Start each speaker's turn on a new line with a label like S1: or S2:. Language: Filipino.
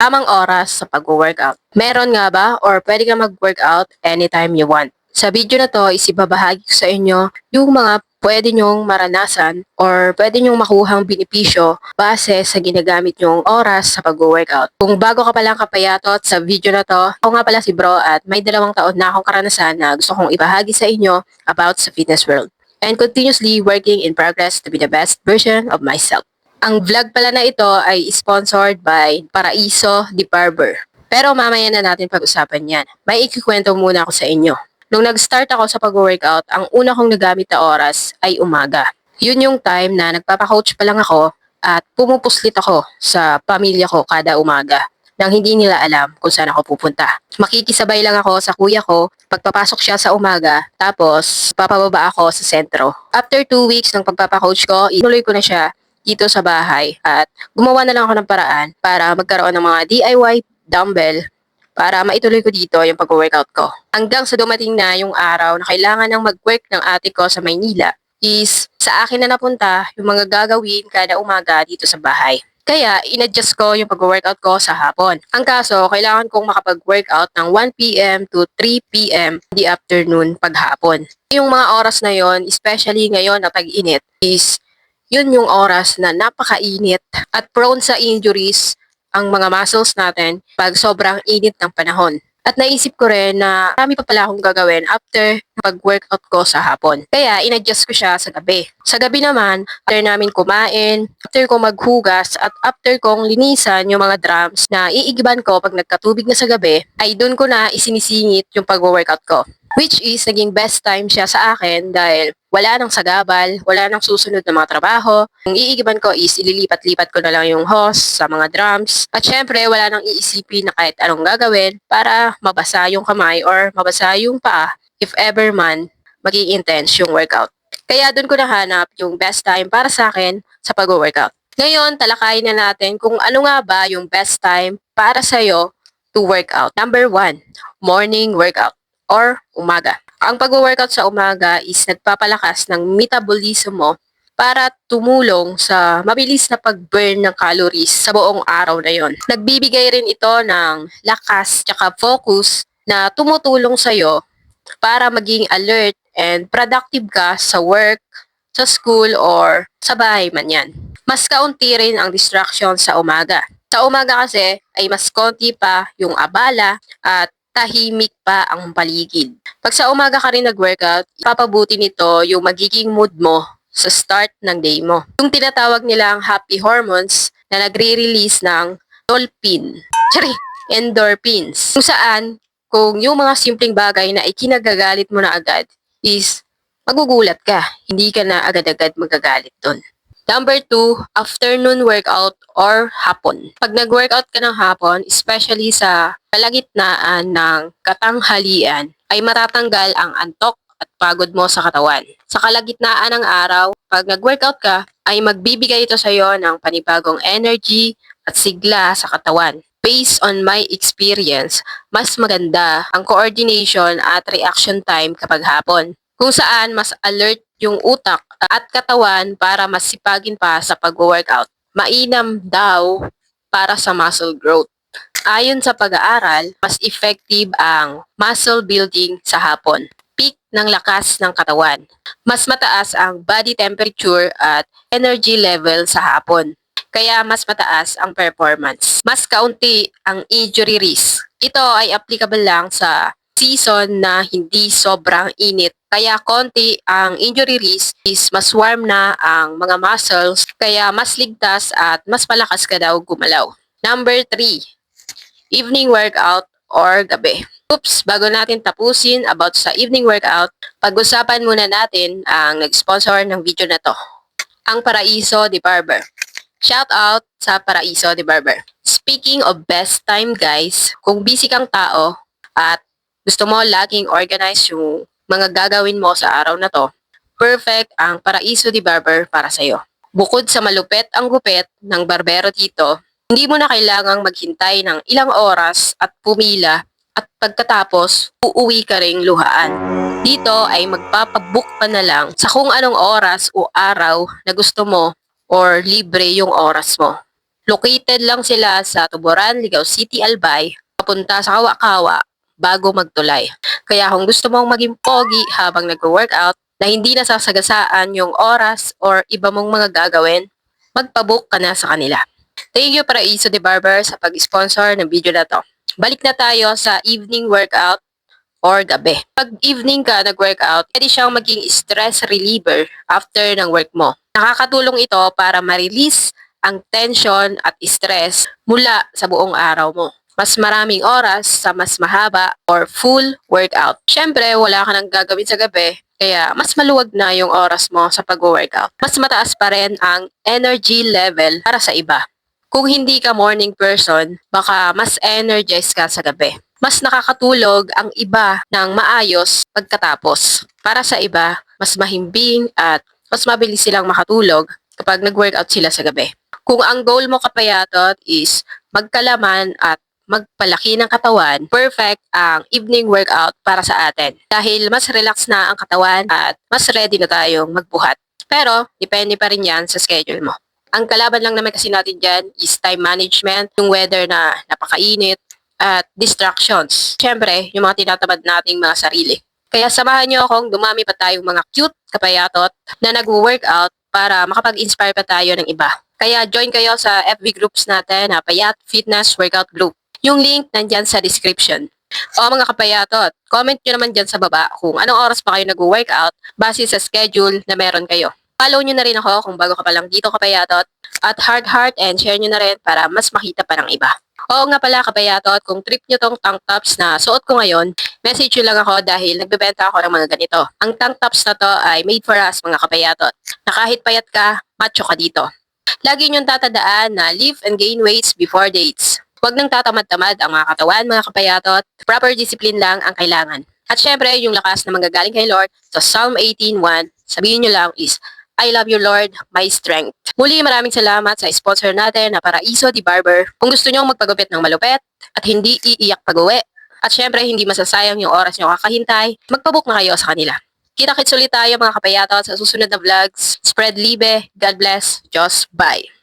S1: Tamang oras sa pag-workout. Meron nga ba or pwede ka mag-workout anytime you want? Sa video na to, isibabahagi ko sa inyo yung mga pwede nyong maranasan or pwede nyong makuhang benepisyo base sa ginagamit nyong oras sa pag-workout. Kung bago ka palang kapayatot sa video na to, ako nga pala si Bro at may dalawang taon na akong karanasan na gusto kong ibahagi sa inyo about sa fitness world and continuously working in progress to be the best version of myself. Ang vlog pala na ito ay sponsored by Paraiso de Barber. Pero mamaya na natin pag-usapan yan. May ikikwento muna ako sa inyo. Nung nag-start ako sa pag-workout, ang una kong nagamit na oras ay umaga. Yun yung time na nagpapakoach pa lang ako at pumupuslit ako sa pamilya ko kada umaga nang hindi nila alam kung saan ako pupunta. Makikisabay lang ako sa kuya ko, pagpapasok siya sa umaga, tapos papababa ako sa sentro. After two weeks ng pagpapakoach ko, inuloy ko na siya dito sa bahay at gumawa na lang ako ng paraan para magkaroon ng mga DIY dumbbell para maituloy ko dito yung pag-workout ko. Hanggang sa dumating na yung araw na kailangan ng mag-work ng ate ko sa Maynila is sa akin na napunta yung mga gagawin kada umaga dito sa bahay. Kaya, inadjust ko yung pag-workout ko sa hapon. Ang kaso, kailangan kong makapag-workout ng 1pm to 3pm the afternoon paghapon. Yung mga oras na yon, especially ngayon na tag-init, is yun yung oras na napakainit at prone sa injuries ang mga muscles natin pag sobrang init ng panahon. At naisip ko rin na marami pa pala akong gagawin after pag-workout ko sa hapon. Kaya inadjust ko siya sa gabi. Sa gabi naman, after namin kumain, after kong maghugas, at after kong linisan yung mga drums na iigiban ko pag nagkatubig na sa gabi, ay doon ko na isinisingit yung pag-workout ko. Which is naging best time siya sa akin dahil wala nang sagabal, wala nang susunod na mga trabaho. Ang iigiban ko is ililipat-lipat ko na lang yung hose sa mga drums. At syempre, wala nang iisipin na kahit anong gagawin para mabasa yung kamay or mabasa yung paa if ever man maging intense yung workout. Kaya doon ko nahanap yung best time para sa akin sa pag-workout. Ngayon, talakayin na natin kung ano nga ba yung best time para sa'yo to workout. Number one, morning workout or umaga. Ang pag-workout sa umaga is nagpapalakas ng metabolism mo para tumulong sa mabilis na pag-burn ng calories sa buong araw na yon. Nagbibigay rin ito ng lakas at focus na tumutulong sa'yo para maging alert and productive ka sa work, sa school, or sa bahay man yan. Mas kaunti rin ang distraction sa umaga. Sa umaga kasi ay mas konti pa yung abala at tahimik pa ang paligid. Pag sa umaga ka rin nag-workout, ipapabuti nito yung magiging mood mo sa start ng day mo. Yung tinatawag nilang happy hormones na nagre-release ng dolphin, sorry, endorphins. Kung saan, kung yung mga simpleng bagay na ikinagagalit mo na agad is magugulat ka. Hindi ka na agad-agad magagalit doon. Number two, afternoon workout or hapon. Pag nag-workout ka ng hapon, especially sa kalagitnaan ng katanghalian, ay matatanggal ang antok at pagod mo sa katawan. Sa kalagitnaan ng araw, pag nag-workout ka, ay magbibigay ito sa iyo ng panibagong energy at sigla sa katawan. Based on my experience, mas maganda ang coordination at reaction time kapag hapon. Kung saan mas alert yung utak at katawan para masipagin pa sa pag-workout. Mainam daw para sa muscle growth. Ayon sa pag-aaral, mas effective ang muscle building sa hapon. Peak ng lakas ng katawan. Mas mataas ang body temperature at energy level sa hapon. Kaya mas mataas ang performance. Mas kaunti ang injury risk. Ito ay applicable lang sa season na hindi sobrang init. Kaya konti ang injury risk is mas warm na ang mga muscles kaya mas ligtas at mas malakas ka daw gumalaw. Number 3, evening workout or gabi. Oops, bago natin tapusin about sa evening workout, pag-usapan muna natin ang nag-sponsor ng video na to. Ang Paraiso de Barber. Shout out sa Paraiso de Barber. Speaking of best time guys, kung busy kang tao at gusto mo laging organize yung mga gagawin mo sa araw na to, perfect ang Paraiso de Barber para sa'yo. Bukod sa malupet ang gupit ng barbero dito, hindi mo na kailangang maghintay ng ilang oras at pumila at pagkatapos uuwi ka ring luhaan. Dito ay magpapabook ka na lang sa kung anong oras o araw na gusto mo or libre yung oras mo. Located lang sila sa Tuburan, Ligaw City, Albay, papunta sa Kawa-Kawa bago magtulay. Kaya kung gusto mong maging pogi habang nag-workout na hindi nasasagasaan yung oras or iba mong mga gagawin, magpabook ka na sa kanila. Thank you Paraiso de Barber sa pag-sponsor ng video na to. Balik na tayo sa evening workout or gabi. Pag evening ka nag-workout, pwede siyang maging stress reliever after ng work mo. Nakakatulong ito para ma-release ang tension at stress mula sa buong araw mo. Mas maraming oras sa mas mahaba or full workout. Siyempre, wala ka nang gagawin sa gabi, kaya mas maluwag na yung oras mo sa pag-workout. Mas mataas pa rin ang energy level para sa iba. Kung hindi ka morning person, baka mas energized ka sa gabi. Mas nakakatulog ang iba ng maayos pagkatapos. Para sa iba, mas mahimbing at mas mabilis silang makatulog kapag nag-workout sila sa gabi. Kung ang goal mo kapayatot is magkalaman at magpalaki ng katawan, perfect ang evening workout para sa atin. Dahil mas relax na ang katawan at mas ready na tayong magbuhat. Pero, depende pa rin yan sa schedule mo. Ang kalaban lang naman kasi natin dyan is time management, yung weather na napakainit, at distractions. Siyempre, yung mga tinatamad nating mga sarili. Kaya samahan niyo akong dumami pa tayong mga cute kapayatot na nag-workout para makapag-inspire pa tayo ng iba. Kaya join kayo sa FB groups natin na Payat Fitness Workout Group. Yung link nandyan sa description. O mga kapayatot, comment nyo naman dyan sa baba kung anong oras pa kayo nag-workout base sa schedule na meron kayo. Follow nyo na rin ako kung bago ka pa lang dito kapayatot at heart heart and share nyo na rin para mas makita pa ng iba. Oo nga pala kapayatot, kung trip nyo tong tank tops na suot ko ngayon, message nyo lang ako dahil nagbebenta ako ng mga ganito. Ang tank tops na to ay made for us mga kapayatot, na kahit payat ka, macho ka dito. Lagi nyo tatandaan na live and gain weights before dates. Huwag nang tatamad-tamad ang mga katawan, mga kapayatot. Proper discipline lang ang kailangan. At syempre, yung lakas na manggagaling kay Lord sa Psalm 18.1, sabihin nyo lang is, I love you Lord, my strength. Muli maraming salamat sa sponsor natin na Paraiso di Barber. Kung gusto nyo magpagupit ng malupet at hindi iiyak pag-uwi, at syempre hindi masasayang yung oras nyo kakahintay, magpabook na kayo sa kanila. Kita-kits ulit tayo mga kapayatot sa susunod na vlogs. Spread libe, God bless, Diyos, bye.